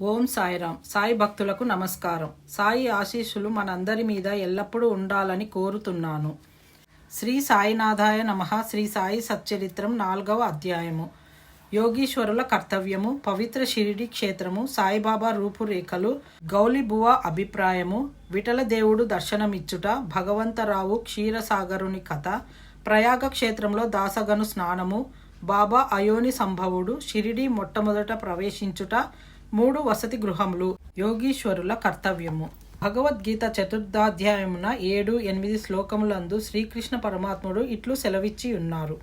ఓం సాయిరాం. సాయి భక్తులకు నమస్కారం. సాయి ఆశీస్సులు మనందరి మీద ఎల్లప్పుడూ ఉండాలని కోరుతున్నాను. శ్రీ సాయినాథాయ నమ. శ్రీ సాయి సచ్చరిత్రం నాలుగవ అధ్యాయము. యోగీశ్వరుల కర్తవ్యము పవిత్ర షిరిడి క్షేత్రము సాయిబాబా రూపురేఖలు గౌలిబువ అభిప్రాయము విఠల దేవుడు దర్శనమిచ్చుట భగవంతరావు క్షీరసాగరుని కథ ప్రయాగ క్షేత్రంలో దాసగను స్నానము బాబా అయోని సంభవుడు షిరిడి మొట్టమొదట ప్రవేశించుట మూడు వసతి గృహములు యోగీశ్వరుల కర్తవ్యము. భగవద్గీత చతుర్థాధ్యాయమున ఏడు ఎనిమిది శ్లోకములందు శ్రీకృష్ణ పరమాత్ముడు ఇట్లు సెలవిచ్చి ఉన్నారు.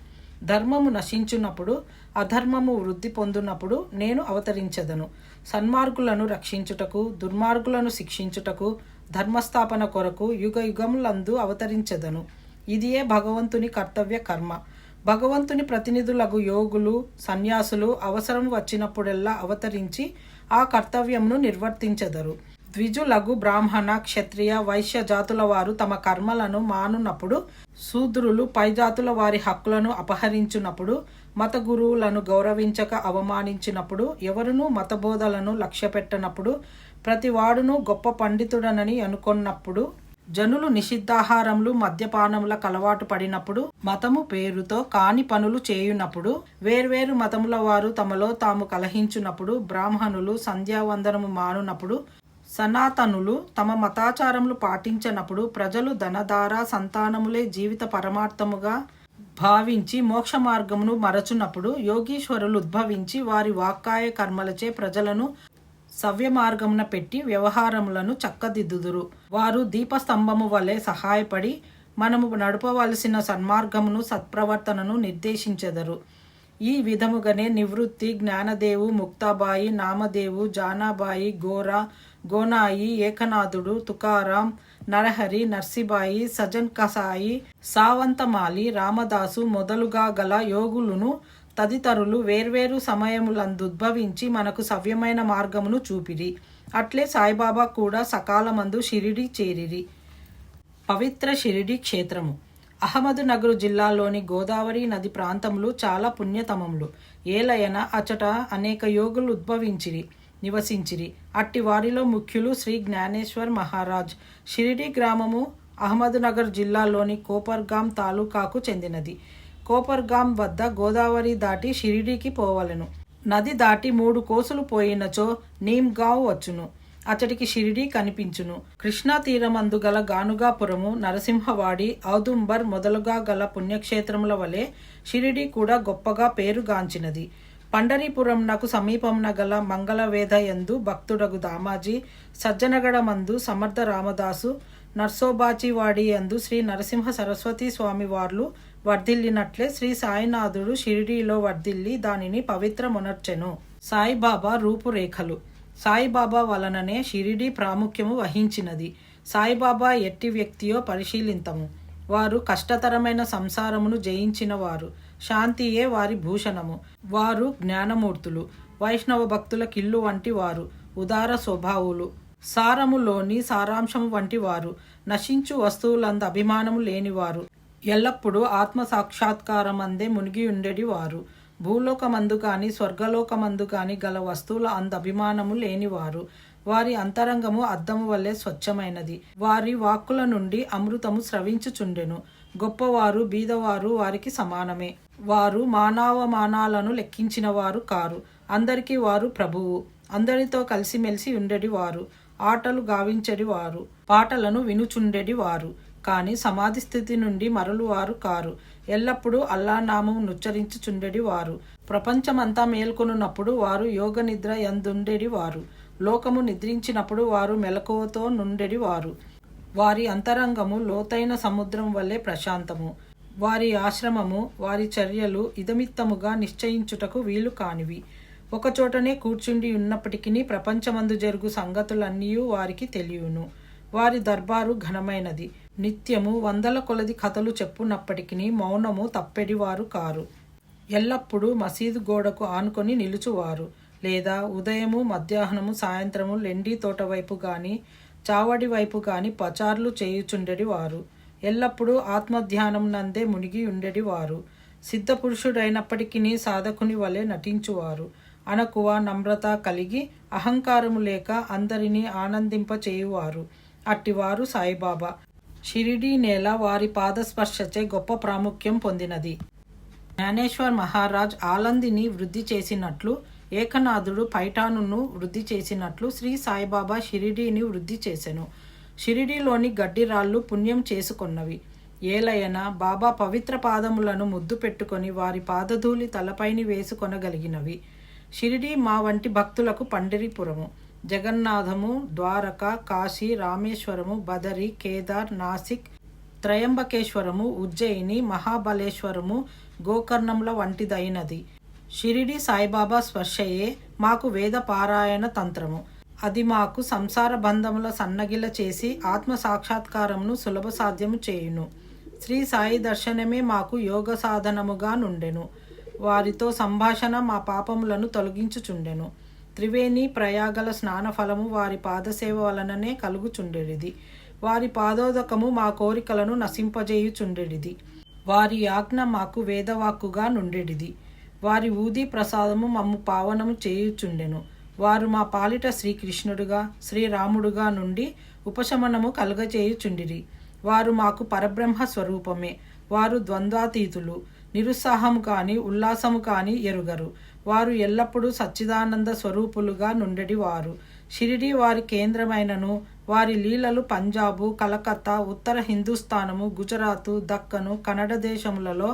ధర్మము నశించున్నప్పుడు అధర్మము వృద్ధి పొందున్నప్పుడు నేను అవతరించదను. సన్మార్గులను రక్షించుటకు దుర్మార్గులను శిక్షించుటకు ధర్మస్థాపన కొరకు యుగ యుగములందు అవతరించదను. ఇదియే భగవంతుని కర్తవ్య కర్మ. భగవంతుని ప్రతినిధులకు యోగులు సన్యాసులు అవసరం వచ్చినప్పుడెల్లా అవతరించి ఆ కర్తవ్యంను నిర్వర్తించెదరు. ద్విజులగు బ్రాహ్మణ క్షత్రియ వైశ్య జాతుల వారు తమ కర్మలను మానున్నప్పుడు శూద్రులు పై జాతుల వారి హక్కులను అపహరించినప్పుడు మత గురువులను గౌరవించక అవమానించినప్పుడు ఎవరునూ మతబోధలను లక్ష్యపెట్టనప్పుడు ప్రతివాడును గొప్ప పండితుడనని అనుకొన్నప్పుడు జనులు నిషిద్ధాహారములు మద్యపానములకు అలవాటు పడినప్పుడు మతము పేరుతో కాని పనులు చేయునప్పుడు వేర్వేరు మతముల వారు తమలో తాము కలహించునప్పుడు బ్రాహ్మణులు సంధ్యావందనము మానునప్పుడు సనాతనులు తమ మతాచారములు పాటించనప్పుడు ప్రజలు ధనధార సంతానములే జీవిత పరమార్థముగా భావించి మోక్ష మార్గమును మరచునప్పుడు యోగీశ్వరులు ఉద్భవించి వారి వాక్కాయ కర్మలచే ప్రజలను సవ్య మార్గమున పెట్టి వ్యవహారములను చక్కదిద్దుదురు. వారు దీపస్తంభము వలె సహాయపడి మనము నడపవలసిన సన్మార్గమును సత్ప్రవర్తనను నిర్దేశించెదరు. ఈ విధముగానే నివృత్తి జ్ఞానదేవు ముక్తాబాయి నామదేవు జానాబాయి గోరా గోనాయి ఏకనాథుడు తుకారాం నరహరి నర్సిబాయి సజన్ కసాయి సావంతమాలి రామదాసు మొదలుగా గల యోగులను తదితరులు వేర్వేరు సమయములందుద్భవించి మనకు సవ్యమైన మార్గమును చూపిరి. అట్లే సాయిబాబా కూడా సకాలమందు షిరిడి చేరిరి. పవిత్ర షిరిడి క్షేత్రము. అహ్మద్నగర్ జిల్లాలోని గోదావరి నది ప్రాంతములు చాలా పుణ్యతమములు. ఏలయన అచట అనేక యోగులు ఉద్భవించిరి నివసించిరి. అట్టి వారిలో ముఖ్యులు శ్రీ జ్ఞానేశ్వర్ మహారాజ్. షిరిడి గ్రామము అహ్మద్నగర్ జిల్లాలోని కోపర్గాం తాలూకాకు చెందినది. కోపర్గాం వద్ద గోదావరి దాటి షిరిడీకి పోవలెను. నది దాటి మూడు కోసులు పోయినచో నీమ్గావ్ వచ్చును. అతడికి షిరిడి కనిపించును. కృష్ణా తీరమందు గల గానుగాపురము నరసింహవాడి ఔదుంబర్ మొదలుగా గల పుణ్యక్షేత్రముల వలె షిరిడి కూడా గొప్పగా పేరుగాంచినది. పండరీపురంనకు సమీపమున గల మంగళవేదయందు భక్తుడగు దామాజీ సజ్జనగడమందు సమర్థ రామదాసు నర్సోబాచివాడి యందు శ్రీ నరసింహ సరస్వతి స్వామి వార్లు వర్ధిల్లినట్లే శ్రీ సాయినాథుడు షిరిడీలో వర్ధిల్లి దానిని పవిత్రమునర్చెను. సాయిబాబా రూపురేఖలు. సాయిబాబా వలననే షిరిడీ ప్రాముఖ్యము వహించినది. సాయిబాబా ఎట్టి వ్యక్తియో పరిశీలింతము. వారు కష్టతరమైన సంసారమును జయించిన వారు. శాంతియే వారి భూషణము. వారు జ్ఞానమూర్తులు. వైష్ణవ భక్తుల కిల్లు వంటి వారు. ఉదార స్వభావులు. సారములోని సారాంశము వంటి వారు. నశించు వస్తువులందు అభిమానము లేనివారు ఎల్లప్పుడూ ఆత్మ సాక్షాత్కారమందే మునిగి ఉండేది వారు భూలోకమందు కానీ స్వర్గలోకమందు కానీ గల వస్తువుల అంద అభిమానము లేనివారు. వారి అంతరంగము అద్దము వల్లే స్వచ్ఛమైనది. వారి వాక్కుల నుండి అమృతము స్రవించుచుండెను. గొప్పవారు బీదవారు వారికి సమానమే. వారు మానవమానాలను లెక్కించిన వారు కారు. అందరికీ వారు ప్రభువు. అందరితో కలిసిమెలిసి ఉండేది వారు ఆటలు గావించడి వారు పాటలను వినుచుండెడి వారు కానీ సమాధి స్థితి నుండి మరలు వారు కారు. ఎల్లప్పుడూ అల్లానామం నుచ్చరించుచుండెడి వారు. ప్రపంచమంతా మేల్కొనున్నప్పుడు వారు యోగ నిద్ర ఎందుండెడి వారు. లోకము నిద్రించినప్పుడు వారు మెలకువతో నుండెడి వారు. వారి అంతరంగము లోతైన సముద్రం వల్లే ప్రశాంతము. వారి ఆశ్రమము వారి చర్యలు ఇదమిత్తముగా నిశ్చయించుటకు వీలు కానివి. ఒకచోటనే కూర్చుండి ఉన్నప్పటికీ ప్రపంచమందు జరుగు సంగతులన్నీ వారికి తెలియను. వారి దర్బారు ఘనమైనది. నిత్యము వందల కొలది కథలు చెప్పున్నప్పటికీ మౌనము తప్పెడివారు కారు. ఎల్లప్పుడూ మసీదు గోడకు ఆనుకొని నిలుచువారు. లేదా ఉదయము మధ్యాహ్నము సాయంత్రము లెండి తోట వైపు గాని చావడి వైపు గాని పచార్లు చేయుచుండెడి వారు ఎల్లప్పుడూ ఆత్మధ్యానం నందే మునిగి ఉండెడి వారు సిద్ధపురుషుడైనప్పటికీ సాధకుని వలె నటించువారు. అనకువ నమ్రత కలిగి అహంకారము లేక అందరినీ ఆనందింపచేయువారు. అట్టివారు సాయిబాబా. షిరిడీ నేల వారి పాదస్పర్శచే గొప్ప ప్రాముఖ్యం పొందినది. జ్ఞానేశ్వర్ మహారాజ్ ఆలందిని వృద్ధి చేసినట్లు ఏకనాథుడు పైఠానును వృద్ధి చేసినట్లు శ్రీ సాయిబాబా షిరిడీని వృద్ధి చేసెను. షిరిడీలోని గడ్డిరాళ్ళు పుణ్యం చేసుకొన్నవి. ఏలయన బాబా పవిత్ర పాదములను ముద్దు పెట్టుకొని వారి పాదధూళి తలపైని వేసుకొనగలిగినవి. షిరిడీ మా వంటి భక్తులకు పండిరిపురము. జగన్నాథము ద్వారక కాశీ రామేశ్వరము బదరి కేదార్ నాసిక్ త్రయంబకేశ్వరము ఉజ్జయిని మహాబలేశ్వరము గోకర్ణముల వంటిదైనది. షిరిడి సాయిబాబా స్పర్శయే మాకు వేద పారాయణ తంత్రము. అది మాకు సంసార బంధముల సన్నగిల చేసి ఆత్మ సాక్షాత్కారమును సులభ సాధ్యము చేయును. శ్రీ సాయి దర్శనమే మాకు యోగ సాధనముగా నుండెను. వారితో సంభాషణ మా పాపములను తొలగించుచుండెను. త్రివేణి ప్రయాగల స్నాన ఫలము వారి పాదసేవ వలననే కలుగుచుండెడిది. వారి పాదోదకము మా కోరికలను నశింపజేయుచుండెడిది. వారి ఆజ్ఞ మాకు వేదవాక్కుగా నుండెడిది. వారి ఊది ప్రసాదము మమ్ము పావనము చేయుచుండెను. వారు మా పాలిట శ్రీకృష్ణుడుగా శ్రీరాముడుగా నుండి ఉపశమనము కలుగచేయుచుండిరి వారు మాకు పరబ్రహ్మ స్వరూపమే. వారు ద్వంద్వాతీతులు. నిరుత్సాహము కాని ఉల్లాసము కాని ఎరుగరు. వారు ఎల్లప్పుడూ సచ్చిదానంద స్వరూపులుగా నుండెడివారు. షిరిడి వారి కేంద్రమైనను వారి లీలలు పంజాబు కలకత్తా ఉత్తర హిందుస్థానము గుజరాతు దక్కను కన్నడ దేశములలో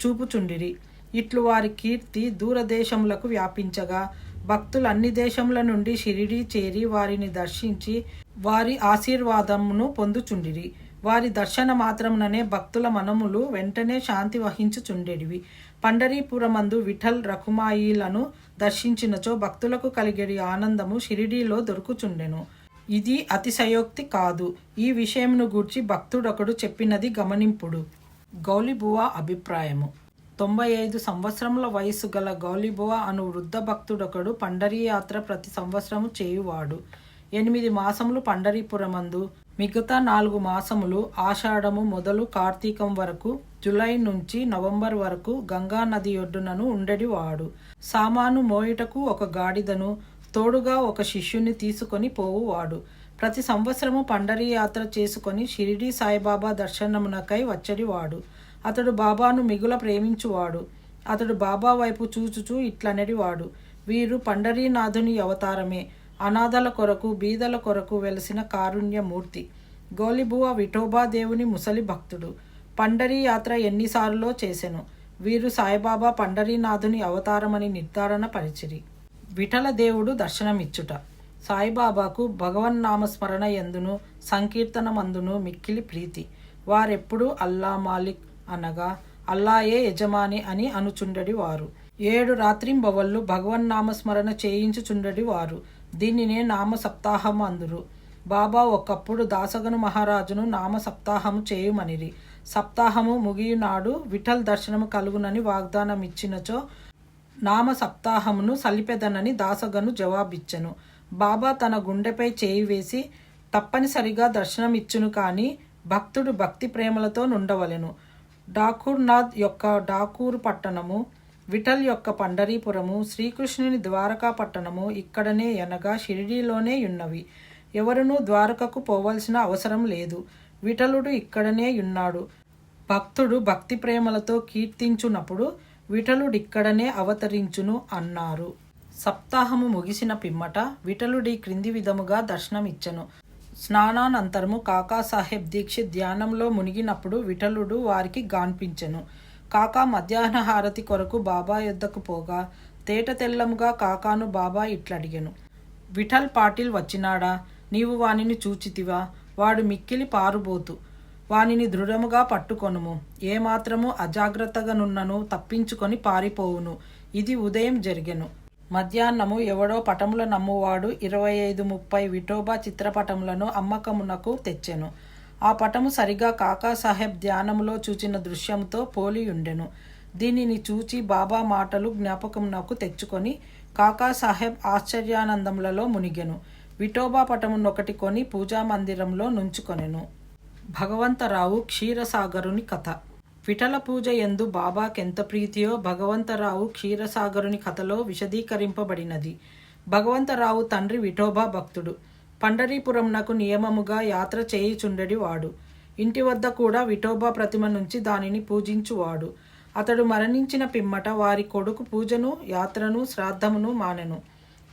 చూపుచుండిరి. ఇట్లు వారి కీర్తి దూరదేశములకు వ్యాపించగా భక్తులు అన్ని దేశముల నుండి షిరిడి చేరి వారిని దర్శించి వారి ఆశీర్వాదమును పొందుచుండిరి. వారి దర్శన మాత్రముననే భక్తుల మనములు వెంటనే శాంతి వహించుచుండెడివి. పండరీపురమందు విఠల్ రఖుమాయిలను దర్శించినచో భక్తులకు కలిగే ఆనందము షిరిడీలో దొరుకుచుండెను. ఇది అతిశయోక్తి కాదు. ఈ విషయమును గూర్చి భక్తుడొకడు చెప్పినది గమనింపుడు. గౌలిబువ అభిప్రాయము. తొంభై ఐదు సంవత్సరముల వయసు గల గౌలిబువ అను వృద్ధ భక్తుడొకడు పండరీ యాత్ర ప్రతి సంవత్సరము చేయువాడు. ఎనిమిది మాసములు పండరీపురమందు మిగతా నాలుగు మాసములు ఆషాఢము మొదలు కార్తీకం వరకు జులై నుంచి నవంబర్ వరకు గంగా నది ఒడ్డునను ఉండడివాడు సామాను మోయుటకు ఒక గాడిదను తోడుగా ఒక శిష్యుని తీసుకొని పోవువాడు. ప్రతి సంవత్సరము పండరి యాత్ర చేసుకొని షిరిడి సాయిబాబా దర్శనమునకై వచ్చడివాడు అతడు బాబాను మిగుల ప్రేమించువాడు. అతడు బాబా వైపు చూచుచూ ఇట్లనడివాడు. వీరు పండరీనాథుని అవతారమే. అనాథల కొరకు బీదల కొరకు వెలసిన కారుణ్యమూర్తి. గోలిబువ విఠోబా దేవుని ముసలి భక్తుడు. పండరీ యాత్ర ఎన్నిసార్లో చేసెను. వీరు సాయిబాబా పండరీనాథుని అవతారమని నిర్ధారణ పరిచిరి. విఠల దేవుడు దర్శనమిచ్చుట. సాయిబాబాకు భగవన్నామస్మరణ ఎందును సంకీర్తనమందును మిక్కిలి ప్రీతి. వారెప్పుడు అల్లా మాలిక్ అనగా అల్లాయే యజమాని అని అనుచుండడి వారు. ఏడు రాత్రింబవళ్ళు భగవన్నామస్మరణ చేయించుచుండడి వారు. దీనినే నామ సప్తాహం అందురు. బాబా ఒకప్పుడు దాసగను మహారాజును నామ సప్తాహము చేయుమనిరి. సప్తాహము ముగియునాడు విఠల్ దర్శనము కలుగునని వాగ్దానం ఇచ్చినచో నామ సప్తాహమును సలిపెదనని దాసగను జవాబిచ్చెను. బాబా తన గుండెపై చేయి వేసి తప్పనిసరిగా దర్శనమిచ్చును కాని భక్తుడు భక్తి ప్రేమలతో నుండవలెను. డాకూర్నాథ్ యొక్క డాకూర్ పట్టణము విఠల్ యొక్క పండరీపురము శ్రీకృష్ణుని ద్వారకా పట్టణము ఇక్కడనే అనగా షిరిడీలోనే ఉన్నవి. ఎవరునూ ద్వారకకు పోవలసిన అవసరం లేదు. విఠలుడు ఇక్కడనే ఉన్నాడు. భక్తుడు భక్తి ప్రేమలతో కీర్తించునప్పుడు విఠలుడిక్కడనే అవతరించును అన్నారు. సప్తాహము ముగిసిన పిమ్మట విఠలుడి క్రింది విధముగా దర్శనమిచ్చెను. స్నానానంతరము కాకాసాహెబ్ దీక్షిత్ ధ్యానంలో మునిగినప్పుడు విఠలుడు వారికి గాన్పించెను. కాకా మధ్యాహ్న హారతి కొరకు బాబా యొద్దకు పోగా తేట తెల్లముగా కాకాను బాబా ఇట్లడిగెను. విఠల్ పాటిల్ వచ్చినాడా? నీవు వానిని చూచితివా? వాడు మిక్కిలి పారుబోతు. వానిని దృఢముగా పట్టుకొనుము. ఏమాత్రము అజాగ్రత్తగానున్నను తప్పించుకొని పారిపోవును. ఇది ఉదయం జరిగెను. మధ్యాహ్నము ఎవడో పటముల నమ్మువాడు ఇరవై ఐదు ముప్పై విఠోబా చిత్రపటములను అమ్మకమునకు తెచ్చెను. ఆ పటము సరిగా కాకాసాహెబ్ ధ్యానములో చూచిన దృశ్యంతో పోలి ఉండెను దీనిని చూచి బాబా మాటలు జ్ఞాపకమునకు తెచ్చుకొని కాకాసాహెబ్ ఆశ్చర్యానందములలో మునిగెను. విఠోబా పటమునొకటి కొని పూజా మందిరంలో నుంచుకొనెను. భగవంతరావు క్షీరసాగరుని కథ. విఠల పూజ ఎందు బాబాకెంత ప్రీతియో భగవంతరావు క్షీరసాగరుని కథలో విశదీకరింపబడినది. భగవంతరావు తండ్రి విఠోబా భక్తుడు. పండరీపురంనకు నియమముగా యాత్ర చేయుచుండడి వాడు. ఇంటి వద్ద కూడా విఠోబా ప్రతిమ నుంచి దానిని పూజించువాడు. అతడు మరణించిన పిమ్మట వారి కొడుకు పూజను యాత్రను శ్రాద్ధమును మానెను.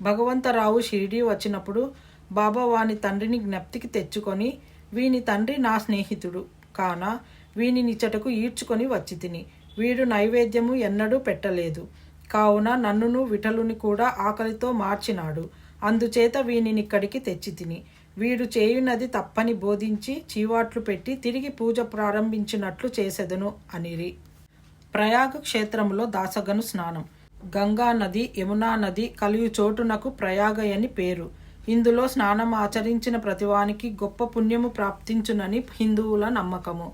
భగవంతరావు షిరిడి వచ్చినప్పుడు బాబా వాని తండ్రిని జ్ఞప్తికి తెచ్చుకొని వీని తండ్రి నా స్నేహితుడు. కాన వీని నిచ్చటకు ఈడ్చుకొని వచ్చి తిని. వీడు నైవేద్యము ఎన్నడూ పెట్టలేదు. కావున నన్నును విఠలుని కూడా ఆకలితో మార్చినాడు. అందుచేత వీనినిక్కడికి తెచ్చి తిని. వీడు చేయునది తప్పని బోధించి చీవాట్లు పెట్టి తిరిగి పూజ ప్రారంభించినట్లు చేసెదను అనిరి. ప్రయాగ క్షేత్రములో దాసగను స్నానం. గంగా నది యమునా నది కలియు చోటునకు ప్రయాగయని పేరు. ఇందులో స్నానం ఆచరించిన ప్రతివానికి గొప్ప పుణ్యము ప్రాప్తించునని హిందువుల నమ్మకము.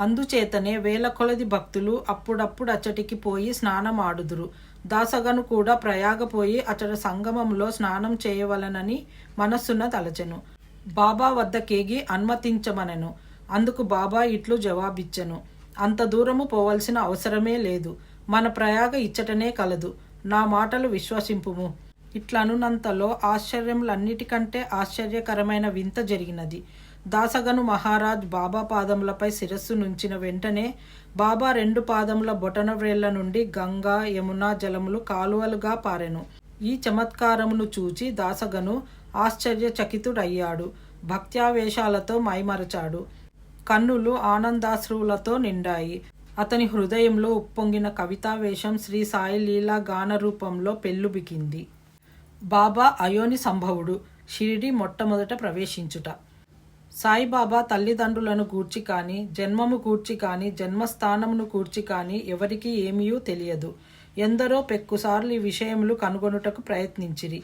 అందుచేతనే వేల కొలది భక్తులు అప్పుడప్పుడు అచ్చటికి పోయి స్నానమాడుదురు. దాసగను కూడా ప్రయాగపోయి అతడు సంగమంలో స్నానం చేయవలనని మనస్సున తలచెను. బాబా వద్దకేగి అనుమతించమనెను. అందుకు బాబా ఇట్లు జవాబిచ్చెను. అంత దూరము పోవలసిన అవసరమే లేదు. మన ప్రయాగ ఇచ్చటనే కలదు. నా మాటలు విశ్వసింపుము. ఇట్లనునంతలో ఆశ్చర్యములన్నిటికంటే ఆశ్చర్యకరమైన వింత జరిగినది. దాసగను మహారాజ్ బాబా పాదములపై శిరస్సు నుంచిన వెంటనే బాబా రెండు పాదముల బొటన వ్రేళ్ళ నుండి గంగా యమున జలములు కాలువలుగా పారెను. ఈ చమత్కారమును చూచి దాసగను ఆశ్చర్యచకితుడయ్యాడు. భక్త్యావేశాలతో మైమరచాడు. కన్నులు ఆనందాశ్రువులతో నిండాయి. అతని హృదయంలో ఉప్పొంగిన కవితావేశం శ్రీ సాయి లీలా గాన రూపంలో పెళ్ళుబికింది. బాబా అయోని సంభవుడు. షిరిడి మొట్టమొదట ప్రవేశించుట. సాయిబాబా తల్లిదండ్రులను గూర్చి కానీ జన్మము గూర్చి కానీ జన్మస్థానమును గూర్చి కానీ ఎవరికీ ఏమీయూ తెలియదు. ఎందరో పెక్కుసార్లు ఈ విషయములు కనుగొనుటకు ప్రయత్నించిరి.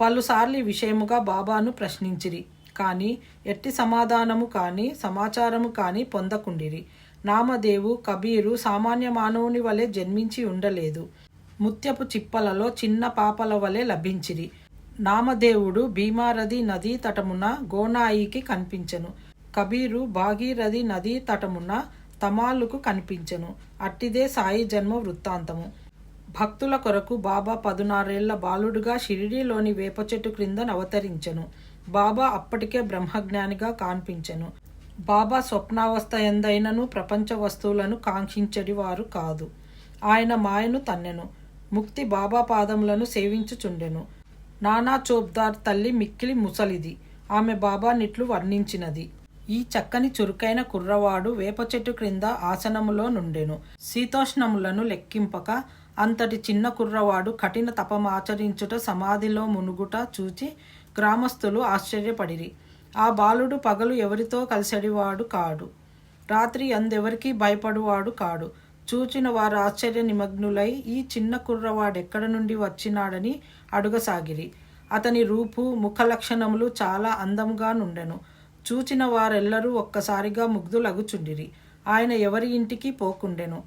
పలుసార్లు ఈ విషయముగా బాబాను ప్రశ్నించిరి. కానీ ఎట్టి సమాధానము కానీ సమాచారము కానీ పొందకుండిరి. నామదేవు కబీరు సామాన్య మానవుని వలె జన్మించి ఉండలేదు. ముత్యపు చిప్పలలో చిన్న పాపల వలె లభించిరి. నామదేవుడు భీమారథి నదీ తటమున గోనాయికి కనిపించెను. కబీరు భాగీరథి నదీ తటమున తమాలుకు కనిపించెను. అట్టిదే సాయి జన్మ వృత్తాంతము. భక్తుల కొరకు బాబా పదునారేళ్ళ బాలుడుగా షిరిడీలోని వేప చెట్టు క్రింద అవతరించెను. బాబా అప్పటికే బ్రహ్మజ్ఞానిగా కాన్పించెను. బాబా స్వప్నావస్థ ఎందైనను ప్రపంచ వస్తువులను కాంక్షించడి వారు కాదు. ఆయన మాయను తన్నెను. ముక్తి బాబా పాదములను సేవించుచుండెను. నానా చోబ్దార్ తల్లి మిక్కిలి ముసలిది. ఆమె బాబా నిట్లు వర్ణించినది. ఈ చక్కని చురుకైన కుర్రవాడు వేప చెట్టు క్రింద ఆసనములో నుండెను. శీతోష్ణములను లెక్కింపక అంతటి చిన్న కుర్రవాడు కఠిన తపమాచరించుట సమాధిలో మునుగుట చూచి గ్రామస్తులు ఆశ్చర్యపడిరి. ఆ బాలుడు పగలు ఎవరితో కలిసడివాడు కాడు. రాత్రి అందెవరికీ భయపడువాడు కాడు. చూచిన వారు ఆశ్చర్య నిమగ్నులై ఈ చిన్న కుర్రవాడెక్కడ నుండి వచ్చినాడని అడుగసాగిరి. అతని రూపు ముఖ లక్షణములు చాలా అందంగా నుండెను. చూచిన వారెల్లరూ ఒక్కసారిగా ముగ్ధులగుచుండిరి. ఆయన ఎవరి ఇంటికి పోకుండెను.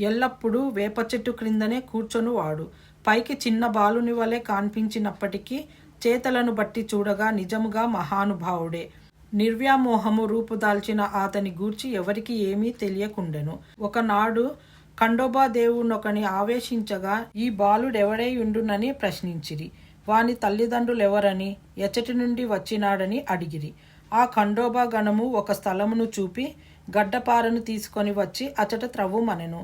ఎల్లప్పుడూ వేప చెట్టు క్రిందనే కూర్చొనువాడు పైకి చిన్న బాలుని వలె కాన్పించినప్పటికీ చేతలను బట్టి చూడగా నిజముగా మహానుభావుడే. నిర్వ్యామోహము రూపుదాల్చిన అతని గూర్చి ఎవరికి ఏమీ తెలియకుండెను. ఒకనాడు ఖండోబా దేవునొకని ఆవేశించగా ఈ బాలుడెవడై ఉండునని ప్రశ్నించిరి. వాని తల్లిదండ్రులెవరని ఎచ్చటి నుండి వచ్చినాడని అడిగిరి. ఆ ఖండోబా గణము ఒక స్థలమును చూపి గడ్డపారను తీసుకొని వచ్చి అచట త్రవ్వుమనెను.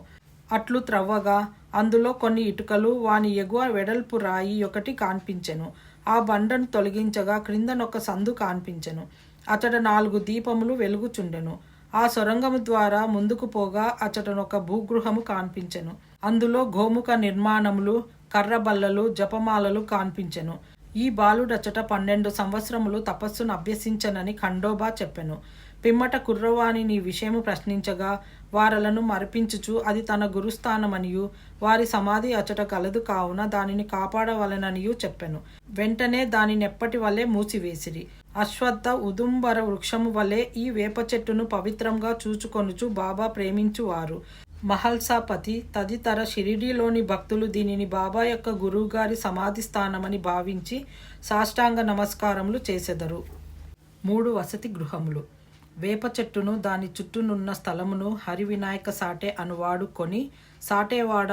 అట్లు త్రవ్వగా అందులో కొన్ని ఇటుకలు వాని ఎగువ వెడల్పు రాయి ఒకటి కాన్పించెను. ఆ బండను తొలగించగా క్రిందనొక సందు కాన్పించెను. అతడు నాలుగు దీపములు వెలుగుచుండెను. ఆ సొరంగము ద్వారా ముందుకు పోగా అచటనొక భూగృహము కాన్పించెను. అందులో గోముఖ నిర్మాణములు కర్రబల్లలు జపమాలలు కాన్పించెను. ఈ బాలుడచట పన్నెండు సంవత్సరములు తపస్సును అభ్యసించనని ఖండోబా చెప్పెను. పిమ్మట కుర్రవాణి నీ విషయము ప్రశ్నించగా వారలను మరపించుచు అది తన గురుస్థానమనియు. వారి సమాధి అచట కలదు కావున దానిని కాపాడవలననియూ చెప్పెను. వెంటనే దానినెప్పటి వలె మూసివేసిరి. అశ్వత్థ ఉదుంబర వృక్షము వలె ఈ వేప చెట్టును పవిత్రంగా చూచుకొనుచు బాబా ప్రేమించువారు. మహల్సాపతి తదితర షిరిడీలోని భక్తులు దీనిని బాబా యొక్క గురువుగారి సమాధి స్థానమని భావించి సాష్టాంగ నమస్కారములు చేసెదరు. మూడు వసతి గృహములు. వేప చెట్టును దాని చుట్టూనున్న స్థలమును హరివినాయక సాటే అనువాడు కొని సాటేవాడ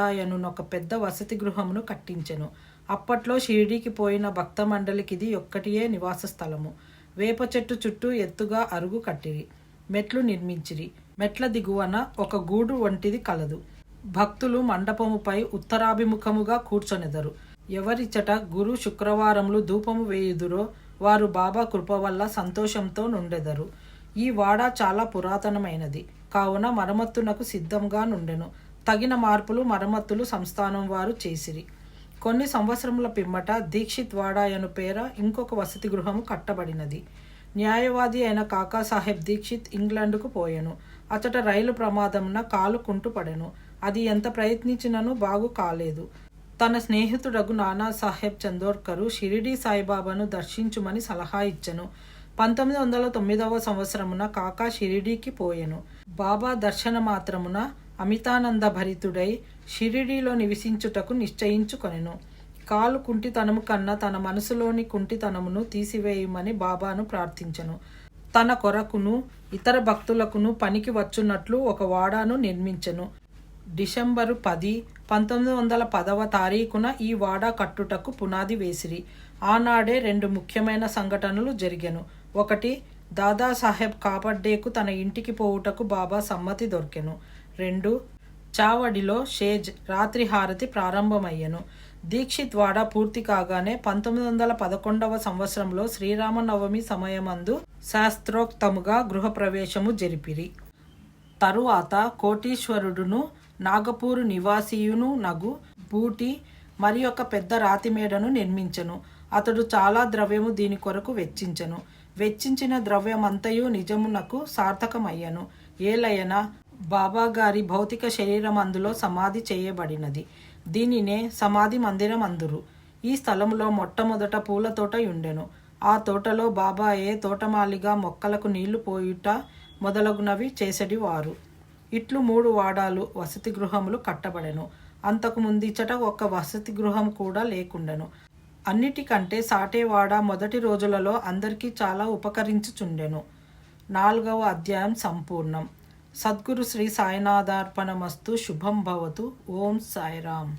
పెద్ద వసతి గృహమును కట్టించెను. అప్పట్లో షిరిడీకి పోయిన భక్త మండలికి ఇది ఒక్కటియే నివాస స్థలము వేప చెట్టు చుట్టూ ఎత్తుగా అరుగు కట్టిరి. మెట్లు నిర్మించిరి. మెట్ల దిగువన ఒక గూడు వంటిది కలదు. భక్తులు మండపముపై ఉత్తరాభిముఖముగా కూర్చొనెదరు. ఎవరిచట గురు శుక్రవారములు ధూపము వేయుదురో వారు బాబా కృప వల్ల సంతోషంతో నుండెదరు. ఈ వాడ చాలా పురాతనమైనది. కావున మరమ్మత్తునకు సిద్ధంగా నుండెను. తగిన మార్పులు మరమ్మత్తులు సంస్థానం వారు చేసిరి. కొన్ని సంవత్సరముల పిమ్మట దీక్షిత్ వాడా అను పేర ఇంకొక వసతి గృహము కట్టబడినది. న్యాయవాది అయిన కాకాసాహెబ్ దీక్షిత్ ఇంగ్లాండ్కు పోయెను. అతట రైలు ప్రమాదంన కాలు కుంటుపడెను. అది ఎంత ప్రయత్నించినను బాగు కాలేదు. తన స్నేహితుడగు నానా సాహెబ్ చందోర్కరు షిరిడి సాయిబాబాను దర్శించుమని సలహా ఇచ్చెను. పంతొమ్మిది వందల తొమ్మిదవ సంవత్సరమున కాకా షిరిడీకి పోయెను. బాబా దర్శన మాత్రమున అమితానంద భరితుడై షిరిడీలో నివసించుటకు నిశ్చయించుకొనెను. కాలు కుంటితనము కన్నా తన మనసులోని కుంటితనమును తీసివేయమని బాబాను ప్రార్థించెను. తన కొరకును ఇతర భక్తులకును పనికి వచ్చున్నట్లు ఒక వాడాను నిర్మించెను. డిసెంబరు పది పంతొమ్మిది వందల పదవ తారీఖున ఈ వాడా కట్టుటకు పునాది వేసిరి. ఆనాడే రెండు ముఖ్యమైన సంఘటనలు జరిగెను. ఒకటి దాదాసాహెబ్ కాపడ్డేకు తన ఇంటికి పోవుటకు బాబా సమ్మతి దొరికెను. రెండు చావడిలో షేజ్ రాత్రి హారతి ప్రారంభమయ్యెను. దీక్షిత్ వాడ పూర్తి కాగానే పంతొమ్మిది వందల పదకొండవ సంవత్సరంలో శ్రీరామనవమి సమయమందు శాస్త్రోక్తముగా గృహప్రవేశము జరిపిరి. తరువాత కోటీశ్వరుడును నాగపూరు నివాసియును నగు బూటి మరి ఒక పెద్ద రాతిమేడను నిర్మించను నిర్మించెను. అతడు చాలా ద్రవ్యము దీని కొరకు వెచ్చించెను. వెచ్చించిన ద్రవ్యమంతయు నిజమునకు సార్థకమయ్యను. ఏలయన బాబా గారి భౌతిక శరీరం అందులో సమాధి చేయబడినది. దీనినే సమాధి మందిరం అందురు ఈ స్థలంలో మొట్టమొదట పూల తోట ఉండెను ఆ తోటలో బాబాయే తోటమాలిగా మొక్కలకు నీళ్ళు పోయుట మొదలగునవి చేసెడివారు. ఇట్లు మూడు వాడాలు వసతి గృహములు కట్టబడెను. అంతకు ముందిచ్చట ఒక్క వసతి గృహం కూడా లేకుండెను. అన్నిటికంటే సాటేవాడ మొదటి రోజులలో అందరికీ చాలా ఉపకరించుచుండెను. నాలుగవ అధ్యాయం సంపూర్ణం. సద్గురు శ్రీ సాయినాథార్పణమస్తు శుభం భవతు ఓం సాయిరామ్.